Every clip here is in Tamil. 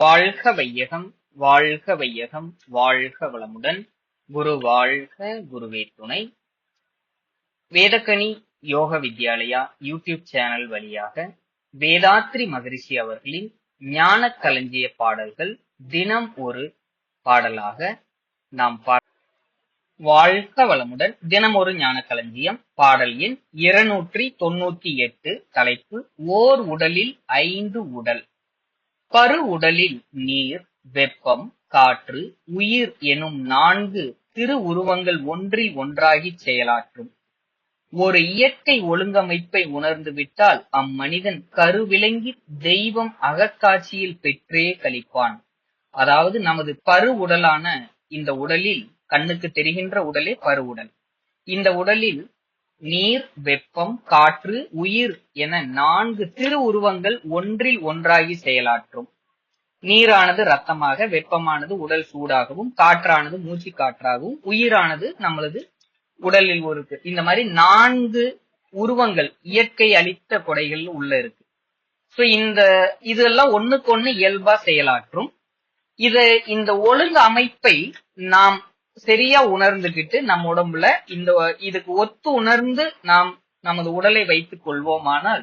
வாழ்க வையகம் வாழ்க வையகம் வாழ்க வளமுடன். குரு வாழ்க குருவே துணை. வேதக்கணி யோக வித்யாலயா யூடியூப் சேனல் வழியாக வேதாத்ரி மகரிஷி அவர்களின் ஞான களஞ்சிய பாடல்கள் தினம் ஒரு பாடலாக நாம் பா வாழ்க வளமுடன் தினம் ஒரு ஞான களஞ்சியம் பாடல் எண் இருநூற்றி தொண்ணூத்தி எட்டு தலைப்பு ஓர் உடலில் ஐந்து உடல். பரு உடலில் நீர் வெப்பம் காற்று உயிர் எனும் நான்கு திரு உருவங்கள் ஒன்றில் ஒன்றாகிச் செயலாற்றும். ஒரு இயற்கை ஒழுங்கமைப்பை உணர்ந்துவிட்டால் அம்மனிதன் கருவிலங்கி தெய்வம் அகக்காட்சியில் பெற்றே கழிப்பான். அதாவது நமது பரு உடலான இந்த உடலில் கண்ணுக்கு தெரிகின்ற உடலே பரு உடல். இந்த உடலில் நீர் வெப்பம் காற்று உயிர் என நான்கு திரு உருவங்கள் ஒன்றில் ஒன்றாகி செயலாற்றும். நீரானது ரத்தமாக வெப்பமானது உடல் சூடாகவும் காற்றானது மூச்சு காற்றாகவும் உயிரானது நம்மளது உடலில் ஒரு இந்த மாதிரி நான்கு உருவங்கள் இயற்கை அளித்த கொடைகள் உள்ள இருக்கு. சோ இந்த இதெல்லாம் ஒண்ணுக்கு ஒண்ணு இயல்பா செயலாற்றும். இத இந்த ஒழுங்கு அமைப்பை நாம் சரியா உணர்ந்துகிட்டு நம் உடம்புல இந்த இதுக்கு ஒத்து உணர்ந்து நாம் நமது உடலை வைத்துக் கொள்வோமானால்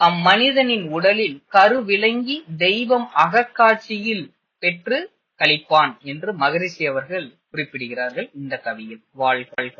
அம்மனிதனின் உடலில் கருவிளங்கி தெய்வம் அகக்காட்சியில் பெற்று கழிப்பான் என்று மகரிஷி அவர்கள் குறிப்பிடுகிறார்கள் இந்த கவியில். வாழ்கள்